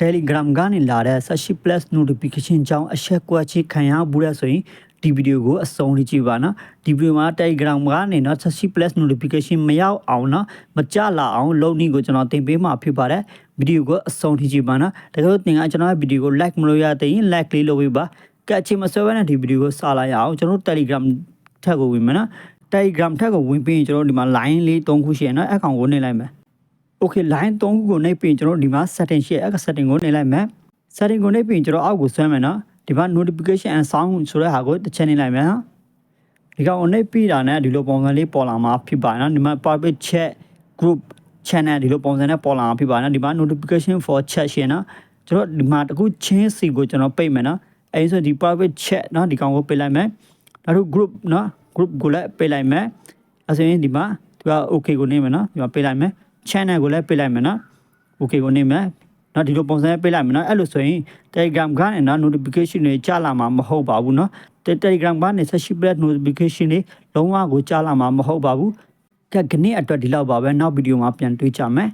Telegram ကနေလာတဲ့ Sashi Plus notification ကြောင့်အဆက်ကွက်ချခံရဘူးလဲဆိုရင်ဒီဗီဒီယိုကိုအဆုံးထိကြည့်ပါနော်ဒီဗီဒီယိုမှာ Telegram ကနေနော် Sashi Plus notification မရောက်အောင်နော်မကြလာအောင်လုပ်နည်းကိုကျွန်တော်သင်ပေးမှာဖြစ်ပါတယ်ဗီဒီယိုကိုအဆုံးထိကြည့်ပါနော်တကယ်လို့သင်ကကျွန်တော်ရဲ့ဗီဒီယိုကို like မလုပ်ရသေးရင် like လေးလုပ်ပေးပါကဲအချိန်မဆွဲဘဲနဲ့ဒီဗီဒီယိုကိုစလာရအောင်ကျွန်တော် Telegram ထက်ကိုဝင်မယ်နော် Telegram ထက်ကိုဝင်ပြီးရင်ကျွန်တော်ဒီမှာ line လေး၃ခုရှိရနော်အကောင်ကိုနှိပ်လိုက်မယ် Okay line 3ခုကိုနှိပ်ပြီးရင်ကျွန်တော်ဒီမှာ setting ရှိရအဲ့ setting ကိုနှိပ်လိုက်မယ် setting ကိုနှိပ်ပြီးရင်ကျွန်တော်အောက်ကိုဆွဲမယ်နော်ဒီမှာ notification and sound ဆိုတဲ့ဟာကိုတစ်ချက်နှိပ်လိုက်မယ်နော်ဒီကောင်ကိုနှိပ်ပြီးတာနဲ့ဒီလိုပုံစံလေးပေါ်လာမှာဖြစ်ပါတယ်နော်ဒီမှာ private chat group channel ဒီလိုပုံစံနဲ့ပေါ်လာမှာဖြစ်ပါတယ်နော်ဒီမှာ notification for chat ရှင်နော်ကျွန်တော်ဒီမှာတခုချင်းစီကိုကျွန်တော်ပိတ်မယ်နော်အဲဒီဆိုဒီ private chat နော်ဒီကောင်ကိုပိတ်လိုက်မယ်နောက်တစ် group နော် group ကိုလည်းပိတ်လိုက်မယ်အဲဆိုရင်ဒီမှာသူက okay ကိုနေမယ်နော်ဒီမှာပိတ်လိုက်မယ် channel ကိုလည်းပိတ်လိုက်မယ်နော် okay ကိုနေမယ်နော်ဒီလိုပုံစံနဲ့ပိတ်လိုက်မယ်နော်အဲ့လိုဆိုရင် Telegram ကနေနော် notification တွေကြာလာမှာမဟုတ်ပါဘူးနော် Telegram ကနေ session plate notification တွေလုံးဝကိုကြာလာမှာမဟုတ်ပါဘူးကဲခဏအတွက်ဒီလောက်ပါပဲနောက်ဗီဒီယိုမှာပြန်တွေ့ကြမယ်